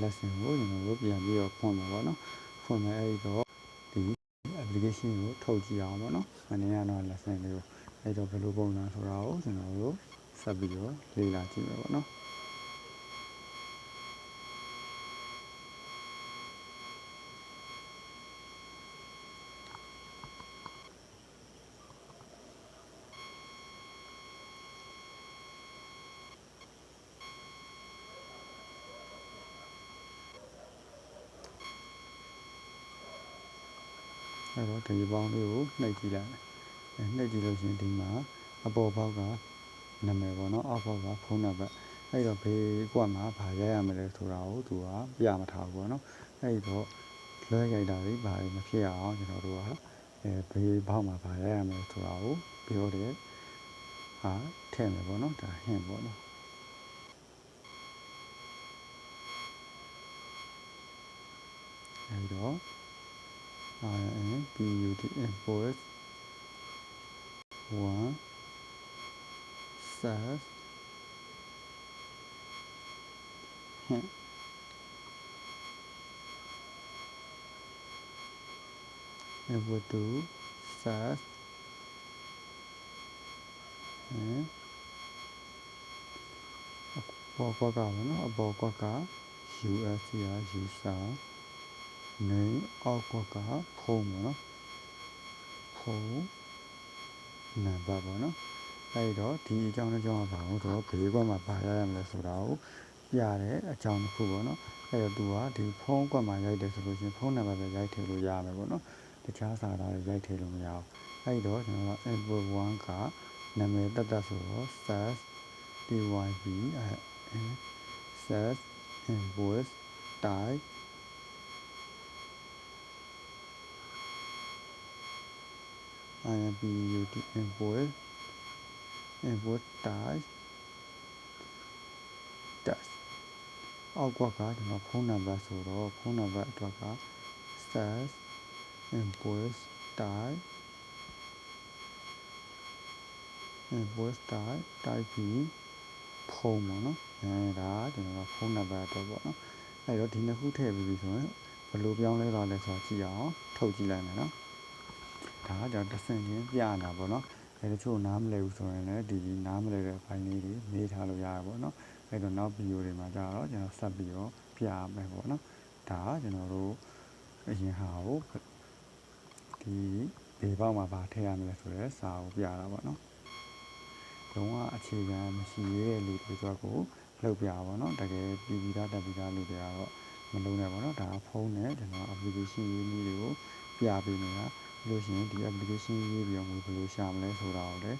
lesson ကိုကျွန်တော်တို့ပြန်ပြီးတော့ဖွင့်မှာပေါ့နော်ဖွင့်မယ်အဲ့ဒီတော့ဒီ application ကိုထုတ်ကြည့်အောင်ပေါ့နော်မနေ့ကတော့ lesson လေးကိုအဲ့တော့ဘယ်လိုပုံစံဆိုတာကိုကျွန်တော်တို့ဆက်ပြီးတော့လေ့လာကြည့်မယ်ပေါ့နော် အဲ့တော့ဒီပေါင်းလေးကိုနှိပ်ကြည့်လိုက်မယ်အဲနှိပ်ကြည့်လို့ရှရင်ဒီမှာအပေါ်ဘောက်ကနာမည်ပေါ့နော်အောက်ဘောက်ကဖုန်းနံပါတ်အဲ့တော့ဘေးကွက်မှာဗာရိုက်ရမလဲဆိုတာကိုသူကပြမထားဘူးပေါ့နော်အဲ့တော့လွှဲရိုက်တာတွေဗာမဖြစ်အောင်ကျွန်တော်တို့ကအဲဘေးဘောက်မှာဗာရိုက်ရမလဲဆိုတာကိုပြောတယ်ဟာထည့်မယ်ပေါ့နော်ဒါဟင့်ပေါ့နော်အဲ့တော့ IN PUD import one SAS hint import to SAS and အပေါ်ကွက်ကပါနော်အပေါ်ကွက်က US ရာ user နေအောက်ကွက်ကဖုန်းပေါ့နော်ဖုန်းနံပါတ်ပေါ့နော်အဲဒီတော့ဒီအကြောင်းအကြောင်းကဘာလို့တော့ဘေးကွက်မှာပါရရမလဲဆိုတာကိုပြတဲ့အကြောင်းတစ်ခုပေါ့နော်အဲတော့သူကဒီဖုန်းကွက်မှာရိုက်တယ်ဆိုလို့ရှိရင်ဖုန်းနံပါတ်ပဲရိုက်ထည့်လို့ရမယ်ပေါ့နော်တခြားစာသားတွေရိုက်ထည့်လို့မရဘူးအဲဒီတော့ကျွန်တော်က input 1ကနာမည်တက်တက်ဆိုတော့ SAS typ အဲ SAS invoice type IMPUT input input type test အောက်ကကကျွန်တော်ဖုန်းနံပါတ်ဆိုတော့ဖုန်းနံပါတ်အတွက်က SAS invoice type invoice type type ပြီးဖုန်းပေါ့နော်အဲဒါကျွန်တော်ဖုန်းနံပါတ်အတွက်ပေါ့နော်အဲတော့ဒီနှစ်ခုထည့်ပြီးပြီဆိုရင်ဘယ်လိုပြောင်းလဲသွားလဲဆိုတာကြည့်အောင်ထုတ်ကြည့်လိုက်မယ်နော် ဒါကကျွန်တော်တစ်ဆင့်ချင်းပြနေတာပေါ့နော်အဲတချို့နားမလည်ဘူးဆိုရင်လည်းဒီနားမလည်တဲ့ဘိုင်းလေးတွေမေးထားလို့ရတယ်ပေါ့နော်အဲတော့နောက်ဗီဒီယိုတွေမှာကြာတော့ကျွန်တော်ဆက်ပြီးတော့ပြမယ်ပေါ့နော်ဒါကကျွန်တော်တို့အရင်ဟာကိုဒီဘေးပေါက်မှာဗာထည့်ရမလဲဆိုတော့စာကိုပြတာပေါ့နော်လုံးဝအခြေခံမရှိရတဲ့လူတွေဆိုတော့လုပ်ပြပါတော့တကယ်ပြည်ပြီးသားတက်ပြီးသားလူတွေကတော့မလုံးနဲ့ပေါ့နော်ဒါဖုန်းနဲ့ကျွန်တော် application ရေးနည်းတွေကိုပြပေးနေတာ လို့ရှိရင်ဒီ application ရေးပြီးတော့ဘယ်လိုရှာမလဲဆိုတာကိုလည်း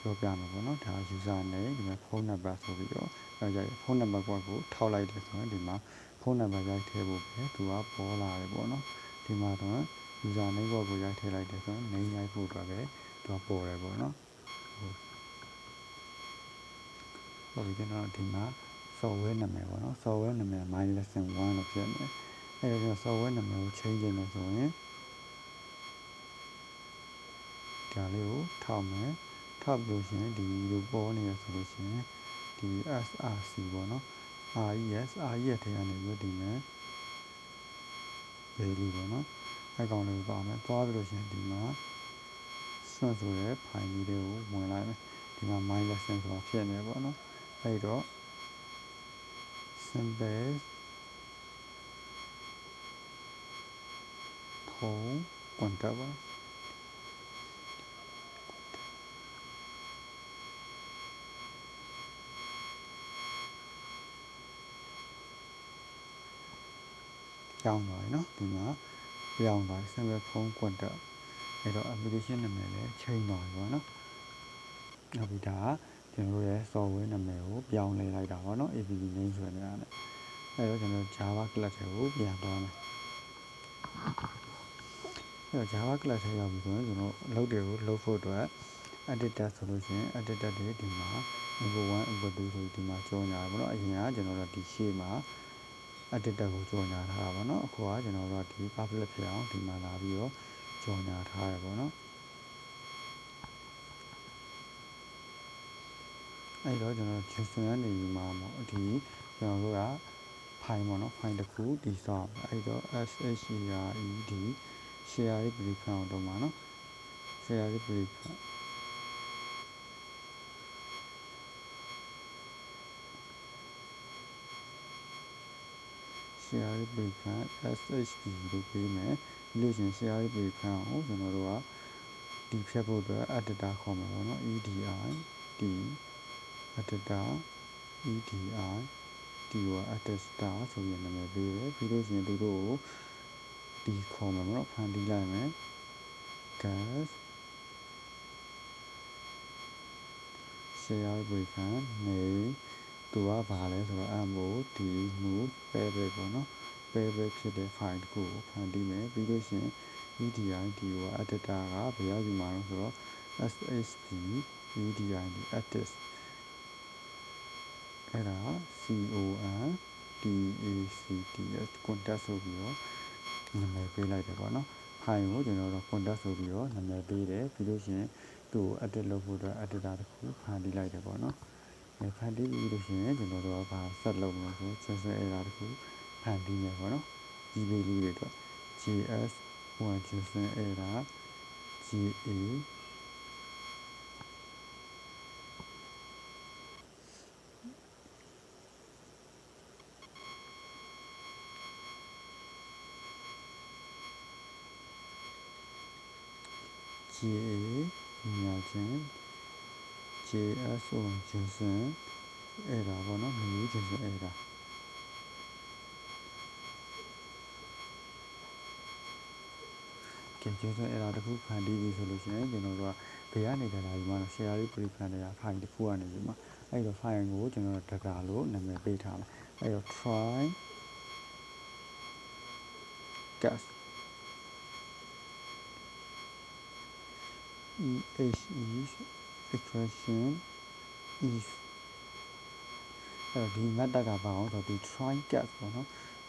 ပြောပြမှာပေါ့နော်ဒါ user နဲ့ဒီမှာဖုန်းနံပါတ်ဆိုပြီးတော့ရိုက်ဖုန်းနံပါတ်ကိုထောက်လိုက်တယ်ဆိုရင်ဒီမှာဖုန်းနံပါတ်ရိုက်ထည့်ဖို့ပဲသူကပေါ်လာတယ်ပေါ့နော်ဒီမှာတော့ user name ကိုရိုက်ထည့်လိုက်တယ်ဆိုရင် name ရိုက်ဖို့အတွက်ပဲသူကပေါ်တယ်ပေါ့နော်ဟုတ်ပြီကျွန်တော်ဒီမှာ software နာမည်ပေါ့နော် software နာမည် my lesson 1လို့ဖြစ်နေတယ်အဲဒီတော့ software နာမည်ကို change လုပ်မယ်ဆိုရင် ဒါလေးကိုထောက်မယ်ထောက်လို့ရှိရင်ဒီလိုပေါ်နေရဆိုလို့ရှိရင်ဒီ SRC ပေါ့နော် RES RES ထဲကနေပြီးဒီမှာဘေးလေးပေါ့နော်အဲကောင်လေးကိုပါမယ်သွားပြီးလို့ရှိရင်ဒီမှာဆွန့်ဆိုတဲ့ file လေးတွေကိုဝင်လိုက်မယ်ဒီမှာ my lesson ဆိုတာဖြစ်နေပေါ့နော်အဲ့တော့ simple ဖုန်း contact ပါ ကြောင်းသွားပြီเนาะဒီမှာပြောင်းသွားပြီ simple phone contact အဲ့တော့ application နာမည်လည်းချိန်သွားပြီပေါ့နော်နောက်ပြီးဒါကကျွန်တော်တို့ရဲ့ software နာမည်ကိုပြောင်းလဲလိုက်တာပေါ့နော် APP name ဆိုတဲ့နေရာနဲ့အဲတော့ကျွန်တော် Java class တွေကိုပြန်သွားမယ်အဲတော့ Java class ထဲရောက်ပြီဆိုရင်ကျွန်တော်အလုပ်တွေကိုလုပ်ဖို့အတွက် editor ဆိုလို့ရှိရင် editor တွေဒီမှာ input 1 input 2ဆိုပြီးဒီမှာကြောညာတယ်ပေါ့နော်အရင်ကကျွန်တော်တို့ဒီရှေ့မှာ editor ကိုကြောညာထားတာပေါ့နော်အခုကကျွန်တော်တို့ဒီ public ဖြစ်အောင်ဒီမှာလာပြီးတော့ကြောညာထားရပေါ့နော်အဲ့တော့ကျွန်တော် JSON ကနေမှာပေါ့ဒီကျွန်တော်တို့က file ပေါ့နော် file တစ်ခုတည်ဆောက်အဲ့တော့ shed share brief အောင်တော့မှာနော် share brief share brief shd လို့ပေးမယ်ပြီးလို့ရှိရင် share brief ကိုကျွန်တော်တို့ကဒီဖြတ်ဖို့အတွက် editor ခေါ်မှာပေါ့နော် edi d editor edi ဒီကို attestar ဆိုပြီးနာမည်ပေးတယ်ပြီးလို့ရှိရင်သူတို့ကိုဒီခေါ်မှာပေါ့နော်ဖန်တီးလိုက်မယ် gas share breaker နေ သူကဘာလဲဆိုတော့ mod move payback ပေါ့နော် payback ဖြစ်တဲ့ file တစ်ခုကိုဖန်တီးမယ်ပြီးလို့ရှိရင် edi ဒီကို editor ကဘယ်ရောက်ယူမှာလဲဆိုတော့ shp edi attest အဲ့ဒါ con tact contact ဆိုပြီးတော့နာမည်ပေးလိုက်တယ်ပေါ့နော်ဖိုင်ကိုကျွန်တော်တို့ contact ဆိုပြီးတော့နာမည်ပေးတယ်ပြီးလို့ရှိရင်သူ့ကို edit လုပ်ဖို့အတွက် editor တစ်ခုဖန်တီးလိုက်တယ်ပေါ့နော်အဲ ဖန်တီးပြီးလို့ရှိရင်ကျွန်တော်တို့ကဘာဆက်လုပ်မလို့ဆိုချက်စဲ error တစ်ခုဖန်တီးမယ်ပေါ့နော် gmail လေးတွေအတွက် js ဟို json error ga GA ညာချင်း JSO ဂျင်းစင်အဲ့ဒါပေါ့နော်မျိုးဂျင်းစင်အဲ့ဒါကဲဂျင်းစင်အဲ့ဒါတခုဖန်တီးပြီဆိုလို့ရှိရင်ကျွန်တော်တို့ကဘယ်ကနေ data ယူမှာလဲ share လေး prefer တွေက file တစ်ခုကနေယူမှာအဲ့တော့ file ကိုကျွန်တော်တို့ data လို့နာမည်ပေးထားမယ်အဲ့တော့ try gas EH is expression is အဲ့တော့ဒီ method ကဘာအောင်ဆိုတော့ဒီ try get ပေါ့နော်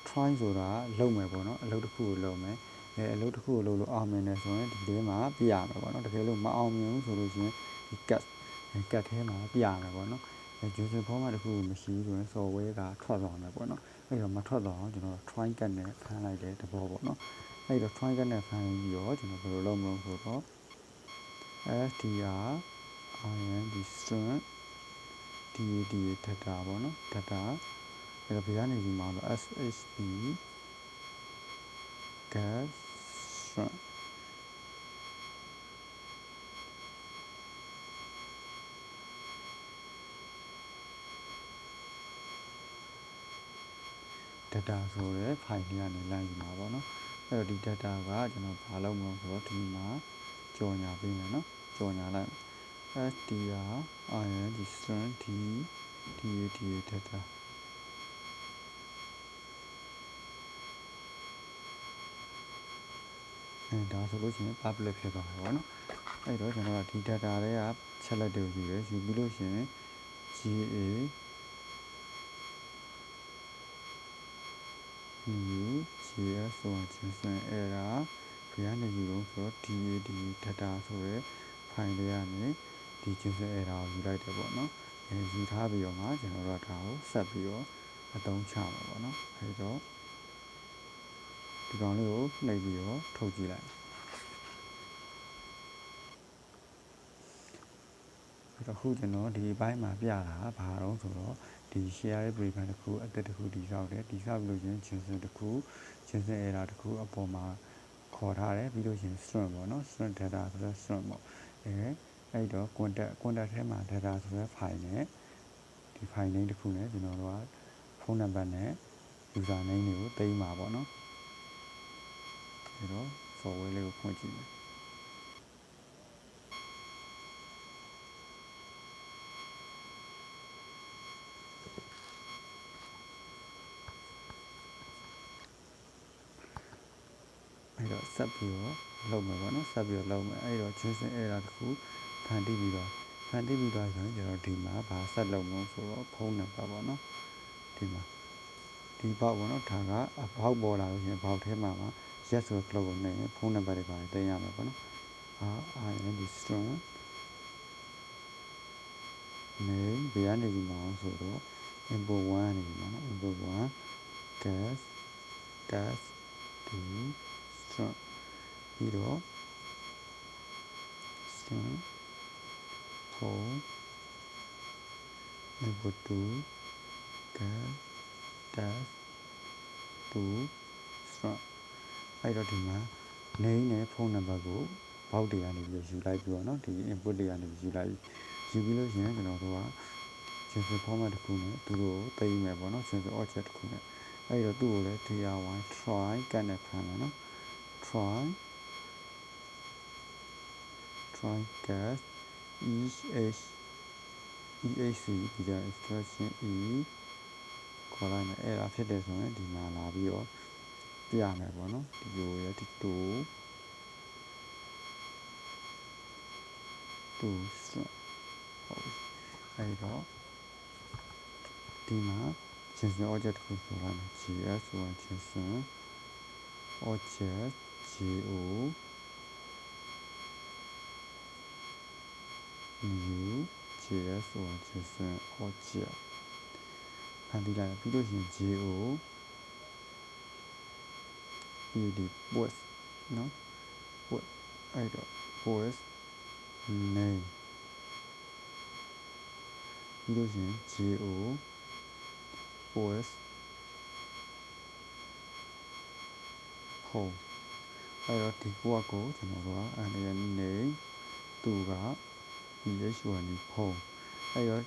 try ဆိုတာလုပ်မယ်ပေါ့နော်အလုပ်တစ်ခုကိုလုပ်မယ်အဲအလုပ်တစ်ခုကိုလုပ်လို့အောင်မြင်တယ်ဆိုရင်ဒီထဲမှာပြရမယ်ပေါ့နော်တကယ်လို့မအောင်မြင်ဘူးဆိုလို့ရှိရင်ဒီ get get ထဲမှာပြရမယ်ပေါ့နော်အဲ user form တစ်ခုမရှိဘူးဆိုရင် software ကထွက်သွားမယ်ပေါ့နော်အဲ့တော့မထွက်သွားအောင်ကျွန်တော် try get နဲ့ဖမ်းလိုက်တဲ့သဘောပေါ့နော်အဲ့တော့ try get နဲ့ဖမ်းပြီးတော့ကျွန်တော်ဘယ်လိုလုပ်မလို့ဆိုတော့ str in ဒီ string dad data ပေါ့နော် data အဲ့တော့ဘယ်ကနေယူမှာလဲ shp gas string ဒတာဆိုရဲ file လေးကနေလိုက်ယူမှာပေါ့နော်အဲ့တော့ဒီ data ကကျွန်တော်ဘာလုပ်မလို့ဆိုတော့ဒီမှာကြော်ညာပေးမယ်နော်ကြော်ညာလိုက် str in string d data data အဲဒါဆိုလို့ရှိရင် public ဖြစ်သွားတယ်ပေါ့နော်အဲ့တော့ကျွန်တော်ကဒီ data တွေကချက်လက်တွေကိုယူတယ်ယူပြီးလို့ရှိရင် ga new gs ဆိုတာချင်းစံ error ဘယ်ကနေယူလို့ဆိုတော့ dad data ဆိုရဲ file လေးကနေ ဒီချင်းစံ error ကိုယူလိုက်တယ်ပေါ့နော်အဲယူထားပြီးတော့မှကျွန်တော်တို့ကဒါကိုဆက်ပြီးတော့အသုံးချမှာပေါ့နော်အဲတော့ဒီကောင်လေးကိုနှိပ်ပြီးတော့ထုတ်ကြည့်လိုက်အဲ့တော့ခုကျွန်တော်ဒီဘိုင်းမှာပြတာဘာတော့ဆိုတော့ဒီ share breaker တခုအသက်တခုတည်ဆောက်တယ်တည်ဆောက်လို့ချင်းချင်းစင်တခုချင်းစင် error တခုအပေါ်မှာခေါ်ထားတယ်ပြီးလို့ချင်း string ပေါ့နော် string data ဆိုတော့ string ပေါ့အဲ အဲ့တော့ contact contact ထဲမှာ data ဆိုတဲ့ file နဲ့ဒီ file name တခုနဲ့ကျွန်တော်တို့ကဖုန်းနံပါတ်နဲ့ user name တွေကိုသိမ်းပါပေါ့နော်အဲ့တော့ software လေးကိုဖွင့်ကြည့်မယ်အဲ့တော့ဆက်ပြီးတော့လုပ်မယ်ပေါ့နော်ဆက်ပြီးတော့လုပ်မယ်အဲ့တော့ JSON error တခု ဖန်တီးပြီးတော့ဖန်တီးပြီးတော့ဆိုရင်ကျွန်တော်ဒီမှာဘာဆက်လုပ်မလို့ဆိုတော့ဖုန်းနံပါတ်ပေါ့နော်ဒီမှာဒီဘောက်ပေါ့နော်ဒါကအဘောက်ပေါ်လာလို့ရှင်ဘောက်ထဲမှာမှာ yes ဆိုတဲ့ clock ကိုနှိပ်ရင်ဖုန်းနံပါတ်တွေပါတင်ရမှာပေါ့နော်အာ in the string name ဘယ်ကနေဒီမှာဆိုတော့ import 1ကနေဒီမှာနော် import 1 gas gas to strong ပြီးတော့ strong hole input to gas gas to strong အဲ့တော့ဒီမှာ name နဲ့ဖုန်းနံပါတ်ကိုဘောက်တွေကနေပြီးယူလိုက်ပြီးတော့เนาะဒီ input တွေကနေယူလိုက်ယူပြီးလို့ရှိရင်ကျွန်တော်တို့က JSON format တစ်ခုနဲ့သူတို့ကိုသိမ်းမယ်ပေါ့နော် JSON object တစ်ခုနဲ့အဲ့တော့သူ့ကိုလည်း dir1 try ကတ်နဲ့ဖမ်းမယ်နော် try try gas each h EHC ဒီက extraction e ခေါ်လိုက်မယ်အဲ့ဒါဖြစ်တယ်ဆိုရင်ဒီမှာလာပြီးတော့ပြမယ်ပေါ့နော်ဒီလိုရဒီတူတူဟုတ်အဲ့တော့ဒီမှာ JSON object ကိုဆိုလိုက်မယ် GS ဆိုရင် JSON object GO new JS ဆိုရင် JSON object ဖန်တီးလိုက်ပြီးလို့ရှိရင် GO ပြီးဒီ post နော် post အဲ့တော့ post name ပြီးလို့ရှိရင် GO post home အဲ့တော့ဒီကိုကကိုကျွန်တော်တို့က NN name သူက PH1 home အဲ့တော့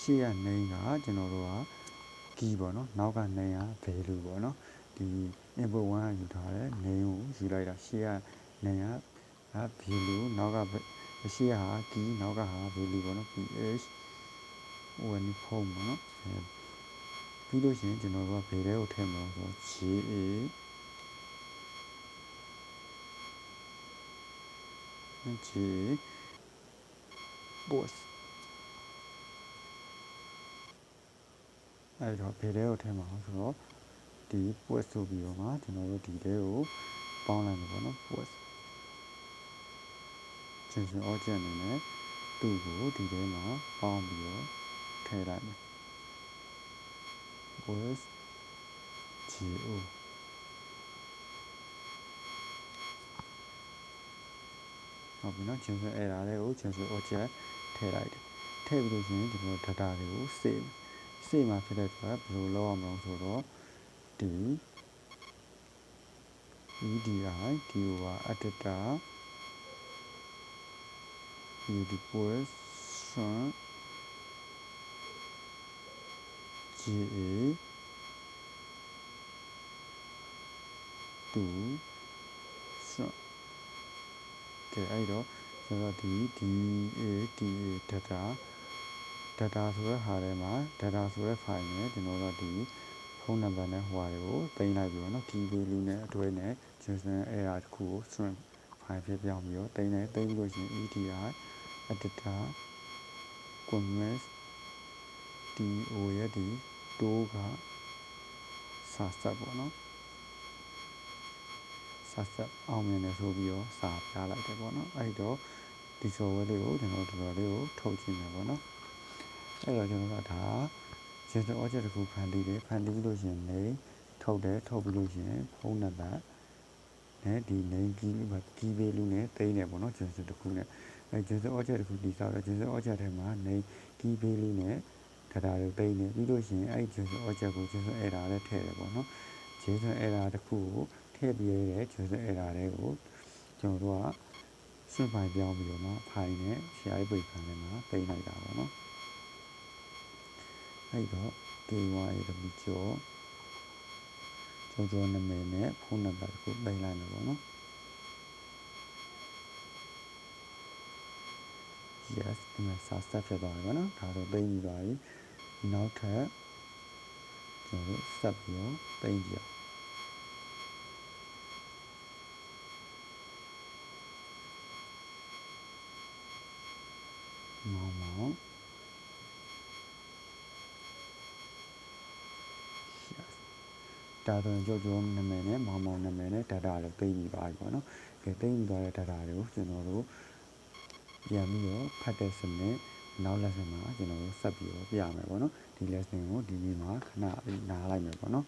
ရှေ့က name ကကျွန်တော်တို့က key ပေါ့နော်နောက်က name က value ပေါ့နော်ဒီ input 1ကယူထားတဲ့ name ကိုယူလိုက်တာရှေ့က name က value နောက်ကရှေ့က key နောက်က value ပေါ့နော် PH ဟိုနီဖုံးပေါ့နော်ပြီးလို့ရှိရင်ကျွန်တော်တို့ကဘယ်ထဲကိုထည့်မလဲဆိုတော့ GA G boss အဲ့တော့ဘယ်ထဲကိုထည့်မှာဆိုတော့ဒီ boss ဆိုပြီးတော့မှကျွန်တော်တို့ဒီထဲကိုပေါင်းလိုက်မှာပေါ့နော် boss ချင်းချင်း object အနေနဲ့သူ့ကိုဒီထဲမှာပေါင်းပြီးတော့ထည့်လိုက်မယ် was go ဟုတ်ပြီနော်ချင်းစအဲ့ဒါလေးကိုချင်းစ object ထည့်လိုက်တယ်ထည့်ပြီးလို့ရှိရင်ဒီလို data တွေကို save save မှာဖြစ်တဲ့အတွက်ဘယ်လိုလုပ်အောင်မလဲဆိုတော့ဒီ edi dior editor edit position GA 2 so ကဲအဲ့တော့ကျွန်တော်ဒီ DA DA data data ဆိုတဲ့ဟာထဲမှာ data ဆိုတဲ့ file နဲ့ကျွန်တော်တို့ဒီဖုန်းနံပါတ်နဲ့ဟိုဟာတွေကိုတင်လိုက်ပြီးတော့နော် key value နဲ့အတွဲနဲ့ JSON error တစ်ခုကို string file ဖြစ်ပြောင်းပြီးတော့တင်တယ်တင်ပြီးလို့ရှိရင် EDI editor comments do ရဲ့ဒီ do ကစာစပ်ပေါ့နော် စာဆက်အောင်မြင်တယ်ဆိုပြီးတော့စာပြလိုက်တယ်ပေါ့နော်အဲ့တော့ဒီ software လေးကိုကျွန်တော်တော်တော်လေးကိုထုတ်ကြည့်မယ်ပေါ့နော်အဲ့တော့ကျွန်တော်ကဒါ JSON object တစ်ခုဖန်တီးတယ်ဖန်တီးလို့ရှိရင်နေထုတ်တယ်ထုတ်ပြီးလို့ရှိရင်ဖုန်းနံပါတ်နဲ့ဒီ name key key value နဲ့တိန်းတယ်ပေါ့နော် JSON တစ်ခုနဲ့အဲ JSON object တစ်ခုတည်ဆောက်တယ် JSON object ထဲမှာ name key value နဲ့ data တွေပိတ်နေပြီးလို့ရှိရင်အဲ့ JSON object ကို JSON error နဲ့ထည့်တယ်ပေါ့နော် JSON error တစ်ခုကို ထည့်ပြီးရတဲ့ JSON error တွေကိုကျွန်တော်တို့ကစွန့်ပိုင်ပြောင်းပြီးတော့မှ file နဲ့ share ပိတ်ခံထဲမှာပိတ်လိုက်တာပေါ့နော်အဲ့တော့ KYW ကျော်ကျော်ကျော်နာမည်နဲ့ဖုန်းနံပါတ်တစ်ခုပိတ်လိုက်မယ်ပေါ့နော် yes ဒီမှာစာစက်ဖြစ်သွားပြီပေါ့နော်ဒါတော့သိပြီးသွားပြီနောက်ထပ်ကျွန်တော်တို့ဆက်ပြီးတော့သိကြည့်အောင်မောင်မောင် yes ဒါဆိုရင်ကြောကြောနာမည်နဲ့မောင်မောင်နာမည်နဲ့ data တွေသိပြီးသွားပြီပေါ့နော်ကဲသိပြီးသွားတဲ့ data တွေကိုကျွန်တော်တို့ပြန်ပြီးတော့ဖတ်တဲ့စနစ်နောက် lesson မှာကျွန်တော်တို့ဆက်ပြီးတော့ပြရမယ်ပေါ့နော်ဒီ lesson ကိုဒီနေ့မှာခဏနားလိုက်မယ်ပေါ့နော်